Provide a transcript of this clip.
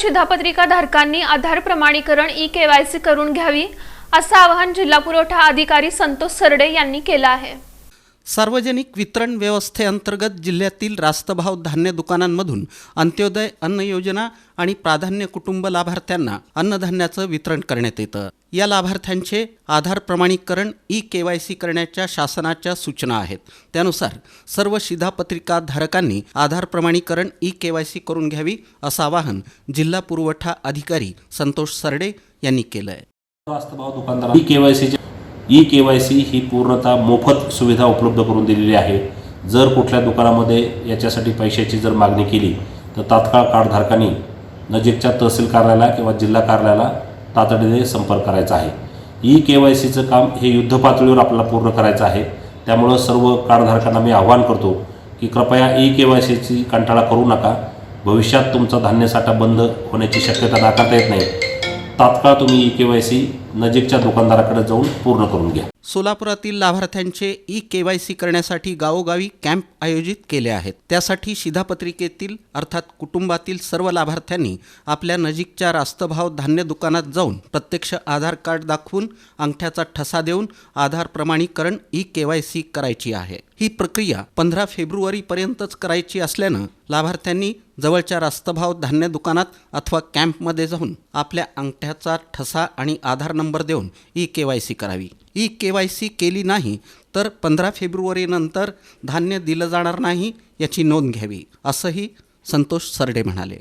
शिधापत्रिका धारकांनी आधार प्रमाणीकरण ई केवायसी करून घ्यावी असं आवाहन जिल्हा पुरवठा अधिकारी संतोष सरडे यांनी केलं आहे. सार्वजनिक वितरण व्यवस्थेअंतर्गत जिल्ह्यातील रास्तभाव धान्य दुकानांमधून अंत्योदय अन्न योजना आणि प्राधान्य कुटुंब लाभार्थ्यांना अन्नधान्याचं वितरण करण्यात येतं. या लाभार्थ्यांचे आधार प्रमाणीकरण ई के वाय सी करण्याच्या शासनाच्या सूचना आहेत. त्यानुसार सर्व शिधापत्रिका धारकांनी आधार प्रमाणीकरण ई के वाय सी करून घ्यावी असं आवाहन जिल्हा पुरवठा अधिकारी संतोष सरडे यांनी केलं आहे रास्तभाव दुकानदार ई केवायसीची ई के वाय सी ही पूर्णतः मोफत सुविधा उपलब्ध करून दिलेली आहे. जर कुठल्या दुकानामध्ये याच्यासाठी पैशाची जर मागणी केली तर तात्काळ कार्डधारकांनी नजीकच्या तहसील कार्यालयाला किंवा जिल्हा कार्यालयाला तातडीने संपर्क करायचा आहे. ई के वाय सीचं काम हे युद्धपातळीवर आपल्याला पूर्ण करायचं आहे. त्यामुळं सर्व कार्डधारकांना मी आवाहन करतो की कृपया ई के वाय सीची कंटाळा करू नका. भविष्यात तुमचा धान्यसाठा बंद होण्याची शक्यता नाकारता येत नाही. तात्काळ तुम्ही ई के वाय सी नजीकच्या दुकानदाराकडे जाऊन पूर्ण करून घ्या. सोलापुरातील लाभार्थ्यांचे ई के वाय सी करण्यासाठी गावोगावी कॅम्प आयोजित केले आहेत. त्यासाठी शिधापत्रिकेतील अर्थात कुटुंबातील सर्व लाभार्थ्यांनी आपल्या नजीकच्या रास्तभाव धान्य दुकानात जाऊन प्रत्यक्ष आधार कार्ड दाखवून अंगठ्याचा ठसा देऊन आधार प्रमाणीकरण ई के वाय सी करायची आहे. ही प्रक्रिया पंधरा फेब्रुवारीपर्यंतच करायची असल्यानं लाभार्थ्यांनी जवळच्या रास्तभाव धान्य दुकानात अथवा कॅम्पमध्ये जाऊन आपल्या अंगठ्याचा ठसा आणि आधार नंबर देऊन ई के वाय सी करावी. ई के वाय सी केली नाही तर पंधरा फेब्रुवारीनंतर धान्य दिलं जाणार नाही याची नोंद घ्यावी असंही संतोष सरडे म्हणाले.